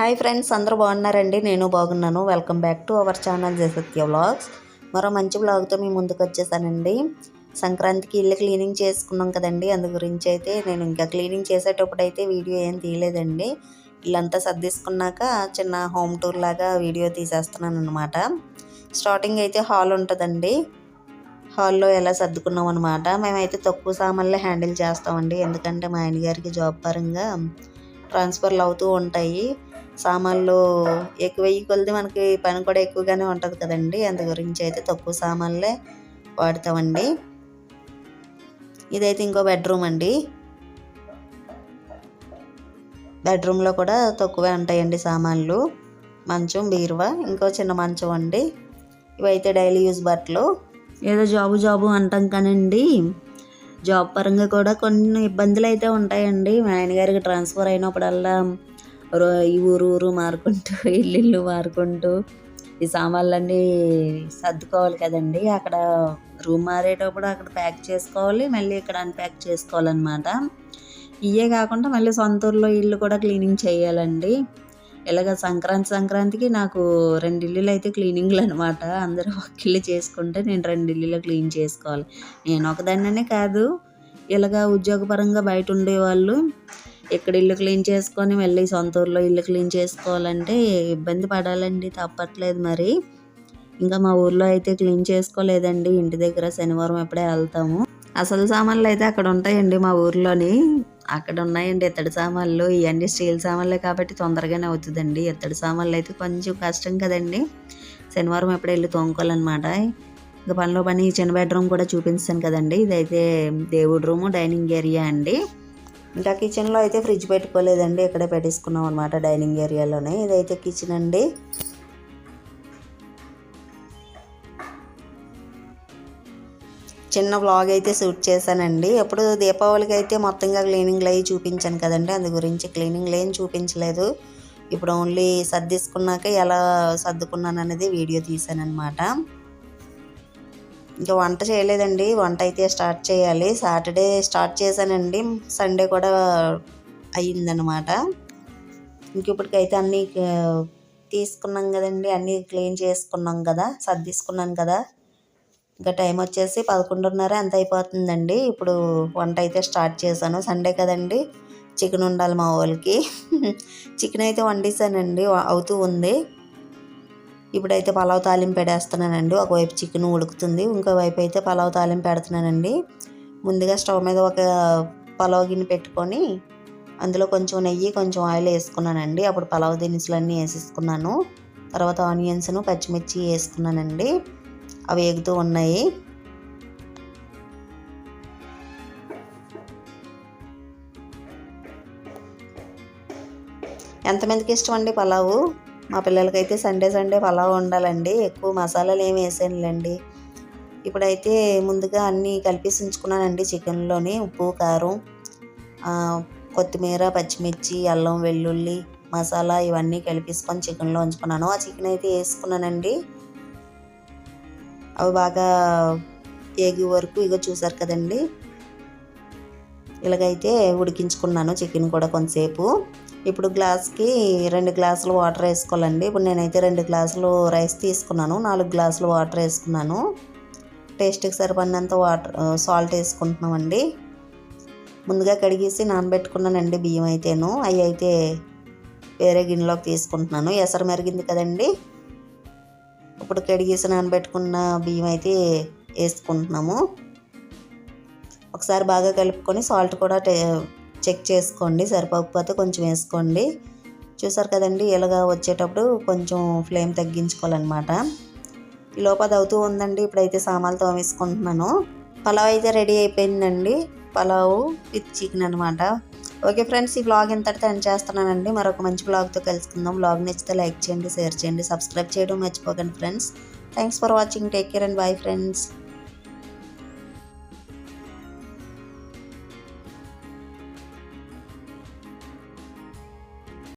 Hi friends అందరూ బాగున్నారండి? నేను బాగున్నాను. Welcome back to our channel Jasatya vlogs మరో మంచి వ్లాగ్తో మీ ముందుకు వచ్చేసానండి. సంక్రాంతికి ఇల్లు క్లీనింగ్ చేసుకున్నాం కదండి. అందు గురించి అయితే నేను ఇంకా క్లీనింగ్ చేసేటప్పుడు అయితే వీడియో ఏం తీయలేదండి. ఇల్లంతా సర్దిసుకున్నాక చిన్న హోమ్ టూర్ లాగా వీడియో తీసేస్తున్నాను అనమాట స్టార్టింగ్ అయితే హాల్ ఉంటుందండి. హాల్లో ఎలా సర్దుకున్నాం అనమాట మేమైతే తక్కువ సామాన్లే హ్యాండిల్ చేస్తామండి. ఎందుకంటే మా ఆయన గారికి జాబ్ పరంగా ట్రాన్స్ఫర్లు అవుతూ ఉంటాయి. సామాన్లు ఎక్కువ వెయ్యి కొలిది మనకి పని కూడా ఎక్కువగానే ఉంటుంది కదండి. అందు గురించి అయితే తక్కువ సామాన్లే వాడతామండి. ఇదైతే ఇంకో బెడ్రూమ్ అండి. బెడ్రూమ్లో కూడా తక్కువే ఉంటాయండి సామాన్లు. మంచం బీరువా ఇంకో చిన్న మంచం అండి. ఇవైతే డైలీ యూజ్ బట్టలు. ఏదో జాబు జాబు అంటాం కానండి. జాబ్ పరంగా కూడా కొన్ని ఇబ్బందులు అయితే ఉంటాయండి. మా ఆయన గారికి ట్రాన్స్ఫర్ అయినప్పుడల్లా ఈ ఊరు ఊరు మారుకుంటూ ఇల్లు ఇల్లు మారుకుంటూ ఈ సామాన్లన్నీ సర్దుకోవాలి కదండి. అక్కడ రూమ్ మారేటప్పుడు అక్కడ ప్యాక్ చేసుకోవాలి మళ్ళీ ఇక్కడ అన్ప్యాక్ చేసుకోవాలన్నమాట. ఇవే కాకుండా మళ్ళీ సొంత ఊర్లో ఇల్లు కూడా క్లీనింగ్ చేయాలండి. ఇలాగ సంక్రాంతి సంక్రాంతికి నాకు రెండు ఇల్లులు అయితే క్లీనింగ్లు అనమాట అందరూ ఒక ఇల్లు చేసుకుంటే నేను రెండు ఇల్లులు క్లీన్ చేసుకోవాలి. నేను ఒకదాన్ననే కాదు ఇలాగ ఉద్యోగపరంగా బయట ఉండేవాళ్ళు. ఇక్కడ ఇల్లు క్లీన్ చేసుకొని మళ్ళీ సొంత ఊర్లో ఇల్లు క్లీన్ చేసుకోవాలంటే ఇబ్బంది పడాలండి తప్పట్లేదు మరి. ఇంకా మా ఊర్లో అయితే క్లీన్ చేసుకోలేదండి. ఇంటి దగ్గర శనివారం ఎప్పుడే వెళ్తాము. అసలు సామాన్లు అయితే అక్కడ ఉంటాయండి మా ఊర్లోని. అక్కడ ఉన్నాయండి ఇత్తడి సామాన్లు. ఇవన్నీ స్టీల్ సామాన్లే కాబట్టి తొందరగానే అవుతుందండి. ఇత్తడి సామాన్లు అయితే కొంచెం కష్టం కదండి. శనివారం ఎప్పుడు వెళ్ళి తోముకోవాలన్నమాట. ఇంకా పనిలో పని చిన్న బెడ్రూమ్ కూడా చూపించాను కదండి. ఇదైతే దేవుడి రూము డైనింగ్ ఏరియా అండి. ఇంకా కిచెన్లో అయితే ఫ్రిడ్జ్ పెట్టుకోలేదండి. ఇక్కడే పెట్టేసుకున్నాం అనమాట డైనింగ్ ఏరియాలోనే ఇదైతే కిచెన్ అండి. చిన్న వ్లాగ్ అయితే షూట్ చేశానండి. ఎప్పుడు దీపావళికి అయితే మొత్తంగా క్లీనింగ్లు అవి చూపించాను కదండి. అందు గురించి క్లీనింగ్లు ఏం చూపించలేదు. ఇప్పుడు ఓన్లీ సర్దిసుకున్నాక ఎలా సర్దుకున్నాను అనేది వీడియో తీశాను అనమాట ఇంకా వంట చేయలేదండి. వంట అయితే స్టార్ట్ చేయాలి. సాటర్డే స్టార్ట్ చేశానండి. సండే కూడా అయ్యిందనమాట ఇంక ఇప్పటికైతే అన్నీ తీసుకున్నాం కదండి. అన్నీ క్లీన్ చేసుకున్నాం కదా. సర్దిసుకున్నాను కదా. ఇంకా టైం వచ్చేసి పదకొండున్నర ఎంత అయిపోతుందండి. ఇప్పుడు వంట అయితే స్టార్ట్ చేశాను. సండే కదండి. చికెన్ ఉండాలి మా వాళ్ళకి. చికెన్ అయితే వండేసానండి. అవుతూ ఉంది. ఇప్పుడైతే పలావ్ తాలింపు పెడేస్తున్నానండి. ఒకవైపు చికెన్ ఉడుకుతుంది ఇంకో వైపు అయితే పలావ్ తాలింపు పెడుతున్నానండి. ముందుగా స్టవ్ మీద ఒక పలావ్ గిన్నె పెట్టుకొని అందులో కొంచెం నెయ్యి కొంచెం ఆయిల్ వేసుకున్నానండి. అప్పుడు పలావ్ దినుసులన్నీ వేసేసుకున్నాను. తర్వాత ఆనియన్స్ను పచ్చిమిర్చి వేసుకున్నానండి. అవి ఎగుతూ ఉన్నాయి. ఎంతమందికి ఇష్టం అండి పలావు? మా పిల్లలకైతే సండే సండే పలావ్ ఉండాలండి. ఎక్కువ మసాలాలు ఏమి వేసానులేండి. ఇప్పుడైతే ముందుగా అన్నీ కలిపేసి ఉంచుకున్నానండి చికెన్లోని ఉప్పు కారం కొత్తిమీర పచ్చిమిర్చి అల్లం వెల్లుల్లి మసాలా ఇవన్నీ కలిపేసుకొని చికెన్లో ఉంచుకున్నాను. ఆ చికెన్ అయితే వేసుకున్నానండి. అవి బాగా ఏగి వరకు ఇగో చూసారు కదండి. ఇలాగైతే ఉడికించుకున్నాను చికెన్ కూడా కొంతసేపు. ఇప్పుడు గ్లాస్కి రెండు గ్లాసులు వాటర్ వేసుకోవాలండి. ఇప్పుడు నేనైతే రెండు గ్లాసులు రైస్ తీసుకున్నాను. నాలుగు గ్లాసులు వాటర్ వేసుకున్నాను. టేస్ట్కి సరిపడినంత వాటర్ సాల్ట్ వేసుకుంటున్నామండి. ముందుగా కడిగేసి నానబెట్టుకున్నానండి బియ్యం అయితేను. అవి అయితే వేరే గిన్నెలోకి తీసుకుంటున్నాను. ఎసరు మెరిగింది కదండి. ఇప్పుడు కడిగేసి నానబెట్టుకున్న బియ్యం అయితే వేసుకుంటున్నాము. ఒకసారి బాగా కలుపుకొని సాల్ట్ కూడా చెక్ చేసుకోండి. సరిపోకపోతే కొంచెం వేసుకోండి. చూసారు కదండి ఇలాగా వచ్చేటప్పుడు కొంచెం ఫ్లేమ్ తగ్గించుకోవాలన్నమాట. ఈ లోపల అవుతూ ఉందండి ఇప్పుడైతే సామాన్లు తోమేసుకుంటున్నాను. పలావ్ అయితే రెడీ అయిపోయిందండి. పలావ్ విత్ చికెన్ అనమాట ఓకే ఫ్రెండ్స్ ఈ బ్లాగ్ ఇంతటితో ఎండ్ చేస్తున్నానండి. మరొక మంచి బ్లాగ్తో కలుసుకుందాం. బ్లాగ్ నచ్చితే లైక్ చేయండి షేర్ చేయండి సబ్స్క్రైబ్ చేయడం మర్చిపోకండి friends. Thanks for watching. Take care and bye friends.